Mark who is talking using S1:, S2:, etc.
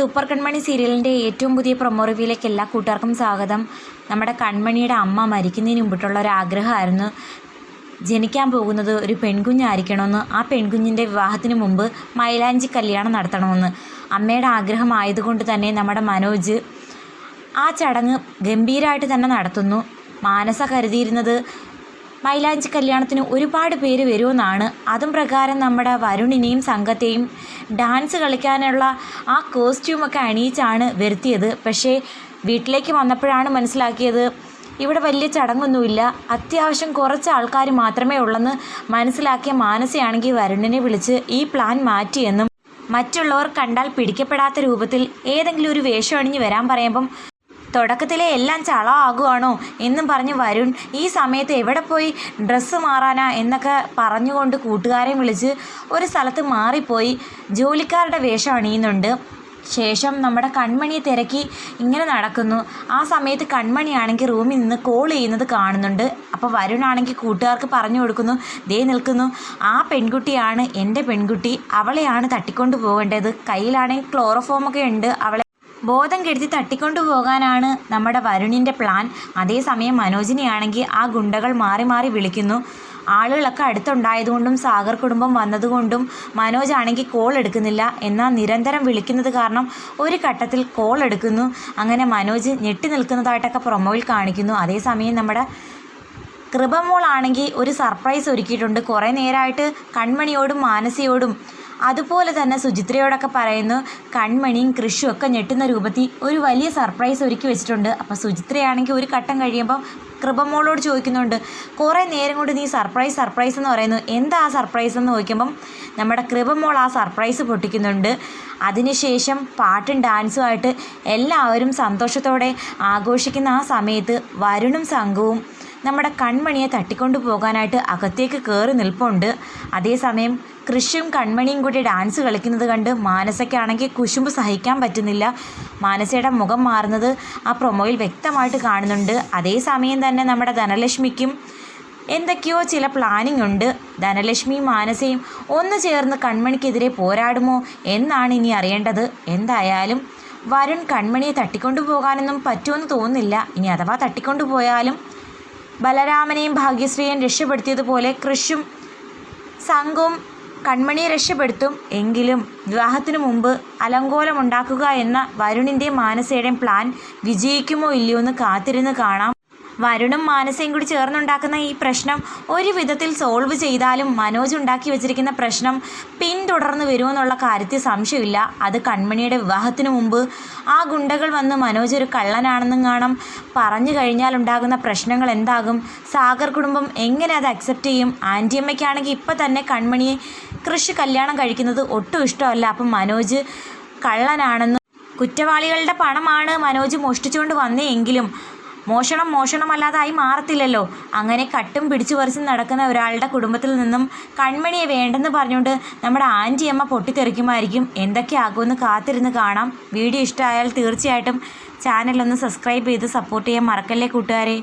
S1: Super കൺമണി സീരിയലിന്റെ ഏറ്റവും പുതിയ പ്രൊമോ റിവ്യൂയിലേക്ക് എല്ലാ കൂട്ടുകാർക്കും സ്വാഗതം. നമ്മുടെ കൺമണിയുടെ അമ്മ മരിക്കുന്നതിന് മുമ്പിട്ടുള്ള ഒരു ആഗ്രഹമായിരുന്നു ജനിക്കാൻ പോകുന്നത് ഒരു പെൺകുഞ്ഞായിരിക്കണമെന്ന്. ആ പെൺകുഞ്ഞിന്റെ വിവാഹത്തിന് മുമ്പ് മൈലാഞ്ചി കല്യാണം നടത്തണമെന്ന്. അമ്മയുടെ ആഗ്രഹമായതുകൊണ്ട് തന്നെ നമ്മുടെ മനോജ് ആ ചടങ്ങ് ഗംഭീരമായിട്ട് തന്നെ നടത്തുന്നു. മാനസ കരുതിയിരുന്നത് മൈലാഞ്ചി കല്യാണത്തിന് ഒരുപാട് പേര് വരുമെന്നാണ്. അതും പ്രകാരം നമ്മുടെ വരുണിനെയും സംഘത്തെയും ഡാൻസ് കളിക്കാനുള്ള ആ കോസ്റ്റ്യൂമൊക്കെ അണിയിച്ചാണ് വരുത്തിയത്. പക്ഷേ വീട്ടിലേക്ക് വന്നപ്പോഴാണ് മനസ്സിലാക്കിയത് ഇവിടെ വലിയ ചടങ്ങൊന്നുമില്ല. അത്യാവശ്യം കുറച്ച് ആൾക്കാർ മാത്രമേ ഉള്ളെന്ന് മനസ്സിലാക്കിയ മാനസയാണെങ്കിൽ വരുണിനെ വിളിച്ച് ഈ പ്ലാൻ മാറ്റിയെന്നും മറ്റുള്ളവർ കണ്ടാൽ പിടിക്കപ്പെടാത്ത രൂപത്തിൽ ഏതെങ്കിലും ഒരു വേഷം അണിഞ്ഞ് വരാൻ പറയുമ്പം തുടക്കത്തിലെ എല്ലാം ചളമാകുവാണോ എന്നും പറഞ്ഞ് വരുൺ ഈ സമയത്ത് എവിടെ പോയി ഡ്രസ്സ് മാറാനാ? എന്നൊക്കെ പറഞ്ഞുകൊണ്ട് കൂട്ടുകാരെയും വിളിച്ച് ഒരു സ്ഥലത്ത് മാറിപ്പോയി. ജോലിക്കാരുടെ വേഷം അണിയുന്നുണ്ട്. ശേഷം നമ്മുടെ കൺമണിയെ തിരക്കി ഇങ്ങനെ നടക്കുന്നു. ആ സമയത്ത് കൺമണിയാണെങ്കിൽ റൂമിൽ നിന്ന് കോൾ ചെയ്യുന്നത് കാണുന്നുണ്ട്. അപ്പോൾ വരുണാണെങ്കിൽ കൂട്ടുകാർക്ക് പറഞ്ഞു കൊടുക്കുന്നു ദേ നിൽക്കുന്നു. ആ പെൺകുട്ടിയാണ് എന്റെ പെൺകുട്ടി. അവളെയാണ് തട്ടിക്കൊണ്ട് പോകേണ്ടത് കയ്യിലാണെങ്കിൽ ക്ലോറോഫോമൊക്കെ ഉണ്ട്. അവളെ ബോധം കെടുത്തി തട്ടിക്കൊണ്ടു പോകാനാണ് നമ്മുടെ വരുണിന്റെ പ്ലാൻ അതേസമയം മനോജിനെയാണെങ്കിൽ ആ ഗുണ്ടകൾ മാറി മാറി വിളിക്കുന്നു. ആളുകളൊക്കെ അടുത്തുണ്ടായതുകൊണ്ടും സാഗർ കുടുംബം വന്നതുകൊണ്ടും മനോജ് ആണെങ്കിൽ കോൾ എടുക്കുന്നില്ല. എന്നാൽ നിരന്തരം വിളിക്കുന്നത് കാരണം ഒരു ഘട്ടത്തിൽ കോൾ എടുക്കുന്നു. അങ്ങനെ മനോജ് ഞെട്ടി നിൽക്കുന്നതായിട്ടൊക്കെ പ്രൊമോയിൽ കാണിക്കുന്നു. അതേസമയം നമ്മുടെ കൃപമോളാണെങ്കിൽ ഒരു സർപ്രൈസ് ഒരുക്കിയിട്ടുണ്ട്. കുറേ നേരമായിട്ട് കൺമണിയോടും മാനസിയോടും അതുപോലെ തന്നെ സുചിത്രയോടൊക്കെ പറയുന്നു കൺമണിയും കൃഷിയും ഒക്കെ ഞെട്ടുന്ന രൂപത്തിൽ ഒരു വലിയ സർപ്രൈസ് ഒരുക്കി വെച്ചിട്ടുണ്ട്. അപ്പോൾ സുചിത്രയാണെങ്കിൽ ഒരു ഘട്ടം കഴിയുമ്പോൾ കൃപമോളോട് ചോദിക്കുന്നുണ്ട് കുറേ നേരം കൊണ്ട് നീ സർപ്രൈസ് സർപ്രൈസ് എന്ന് പറയുന്നു. എന്താ ആ സർപ്രൈസ് എന്ന് ചോദിക്കുമ്പം നമ്മുടെ കൃപമോൾ ആ സർപ്രൈസ് പൊട്ടിക്കുന്നുണ്ട്. അതിനുശേഷം പാട്ടും ഡാൻസുമായിട്ട് എല്ലാവരും സന്തോഷത്തോടെ ആഘോഷിക്കുന്ന ആ സമയത്ത് വരുണും സംഘവും നമ്മുടെ കൺമണിയെ തട്ടിക്കൊണ്ടു പോകാനായിട്ട് അകത്തേക്ക് കയറി നിൽപ്പുണ്ട്. അതേസമയം കൃഷിയും കൺമണിയും കൂടി ഡാൻസ് കളിക്കുന്നത് കണ്ട് മാനസയ്ക്കാണെങ്കിൽ കുശുമ്പ് സഹിക്കാൻ പറ്റുന്നില്ല. മാനസയുടെ മുഖം മാറുന്നത് ആ പ്രൊമോയിൽ വ്യക്തമായിട്ട് കാണുന്നുണ്ട്. അതേസമയം തന്നെ നമ്മുടെ ധനലക്ഷ്മിക്കും എന്തൊക്കെയോ ചില പ്ലാനിംഗ് ഉണ്ട്. ധനലക്ഷ്മിയും മാനസയും ഒന്ന് ചേർന്ന് കൺമണിക്കെതിരെ പോരാടുമോ എന്നാണ് ഇനി അറിയേണ്ടത്. എന്തായാലും വരുൺ കൺമണിയെ തട്ടിക്കൊണ്ടു പോകാനൊന്നും പറ്റുമെന്ന് തോന്നുന്നില്ല. ഇനി അഥവാ തട്ടിക്കൊണ്ടു പോയാലും ബലരാമനെയും ഭാഗ്യശ്രീയും രക്ഷപ്പെടുത്തിയതുപോലെ കൃഷും സംഘവും കൺമണിയെ രക്ഷപ്പെടുത്തും. എങ്കിലും വിവാഹത്തിനു മുമ്പ് അലങ്കോലമുണ്ടാക്കുക എന്ന വരുണിന്റെ മാനസയുടെയും പ്ലാൻ വിജയിക്കുമോ ഇല്ലയോ എന്ന് കാത്തിരുന്ന് കാണാം. വരുണും മാനസയും കൂടി ചേർന്നുണ്ടാക്കുന്ന ഈ പ്രശ്നം ഒരു വിധത്തിൽ സോൾവ് ചെയ്താലും മനോജ് ഉണ്ടാക്കി വെച്ചിരിക്കുന്ന പ്രശ്നം പിന്തുടർന്ന് വരുമെന്നുള്ള കാര്യത്തിൽ സംശയമില്ല. അത് കൺമണിയുടെ വിവാഹത്തിന് മുമ്പ് ആ ഗുണ്ടകൾ വന്ന് മനോജ് ഒരു കള്ളനാണെന്നും കാണാം. പറഞ്ഞു കഴിഞ്ഞാൽ ഉണ്ടാകുന്ന പ്രശ്നങ്ങൾ എന്താകും? സാഗർ കുടുംബം എങ്ങനെ അത് അക്സെപ്റ്റ് ചെയ്യും? ആന്റിയമ്മയ്ക്കാണെങ്കിൽ ഇപ്പം തന്നെ കൺമണിയെ കൃഷി കല്യാണം കഴിക്കുന്നത് ഒട്ടും ഇഷ്ടമല്ല. അപ്പം മനോജ് കള്ളനാണെന്നും കുറ്റവാളികളുടെ പണമാണ് മനോജ് മോഷ്ടിച്ചുകൊണ്ട് വന്നേയെങ്കിലും മോഷണം മോഷണമല്ലാതായി മാറത്തില്ലല്ലോ. അങ്ങനെ കട്ടും പിടിച്ചു പറിച്ചും നടക്കുന്ന ഒരാളുടെ കുടുംബത്തിൽ നിന്നും കൺമണിയെ വേണ്ടെന്ന് പറഞ്ഞുകൊണ്ട് നമ്മുടെ ആന്റിയമ്മ പൊട്ടിത്തെറിക്കുമായിരിക്കും. എന്തൊക്കെയാകുമെന്ന് കാത്തിരുന്ന് കാണാം. വീഡിയോ ഇഷ്ടമായാൽ തീർച്ചയായിട്ടും ചാനലൊന്ന് സബ്സ്ക്രൈബ് ചെയ്ത് സപ്പോർട്ട് ചെയ്യാൻ മറക്കല്ലേ കൂട്ടുകാരെ.